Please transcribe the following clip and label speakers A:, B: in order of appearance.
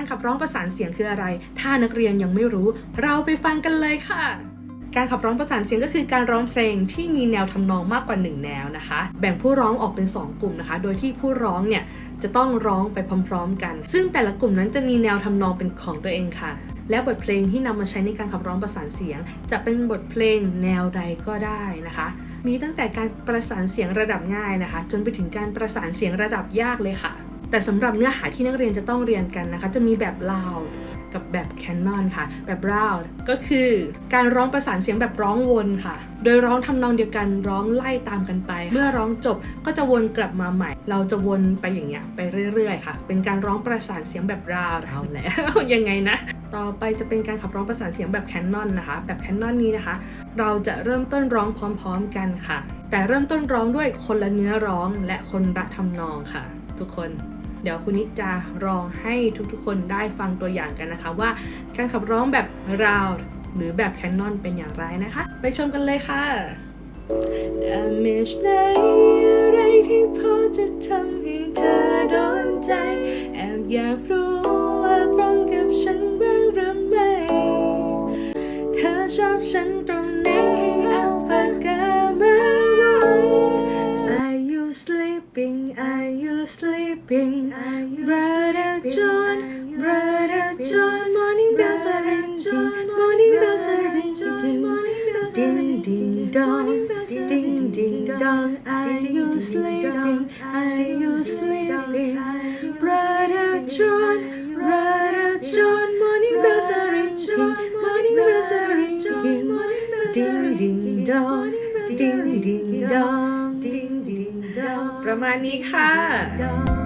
A: การขับร้องประสานเสียงคืออะไร ถ้านักเรียนยังไม่รู้ เราไปฟังกันเลยค่ะการขับร้องประสานเสียงก็คือการร้องเพลงที่มีแนวทำนองมากกว่า 1 แนวนะคะ แบ่งผู้ร้องออกเป็น 2 กลุ่มนะคะ โดยที่ผู้ร้องเนี่ยจะต้องร้องไปพร้อม ๆ กัน ซึ่งแต่ละกลุ่มนั้นจะมีแนวทำนองเป็นของตัวเองค่ะ และบทเพลงที่นำมาใช้ในการขับร้องประสานเสียง จะเป็นบทเพลงแนวใดก็ได้นะคะ มีตั้งแต่การประสานเสียงระดับง่ายนะคะ จนไปถึงการประสานเสียงระดับยากเลยค่ะ แต่สำหรับเนื้อหาที่นักเรียนจะต้องเรียนกันนะคะ จะมีแบบ loud กับแบบ canon ค่ะ แบบ loud ก็คือการร้องประสานเสียงแบบร้องวนค่ะ โดยร้องทำนองเดียวกันร้องไล่ตามกันไป เมื่อร้องจบก็จะวนกลับมาใหม่ เราจะวนไปอย่างเงี้ยไปเรื่อยๆค่ะ เป็นการร้องประสานเสียงแบบ loud เอาแล้วยังไงนะ ต่อไปจะเป็นการขับร้องประสานเสียงแบบ canon นะคะ แบบ canon นี้นะคะ เราจะเริ่มต้นร้องพร้อม ๆ กันค่ะ แต่เริ่มต้นร้องด้วยคนละเนื้อร้องและคนละทำนองค่ะ ทุกคน เดี๋ยวคุณนิจจะรองให้ทุกๆ คนได้ฟังตัวอย่างกันนะคะว่าการขับร้องแบบราวหรือแบบแคนนอนเป็นอย่างไรนะคะ ไปชมกันเลยค่ะ Damage ไหนอะไรที่พอจะทำให้เธอโดนใจแอบอยากรู้ว่าตรงกับฉันบ้างหรือไม่เธอชอบฉันตรงไหนให้เอาปากกามาวง Are you sleeping Are you sleeping Brother John Brother John Morning bells are ringing Morning bells are ringing Ding ding dong Ding ding dong Are you sleeping Are you sleeping Brother John Brother John Morning bells are ringing Morning bells are ringing Ding ding dong Ding ding dong Ding ding dong ประมาณนี้ค่ะ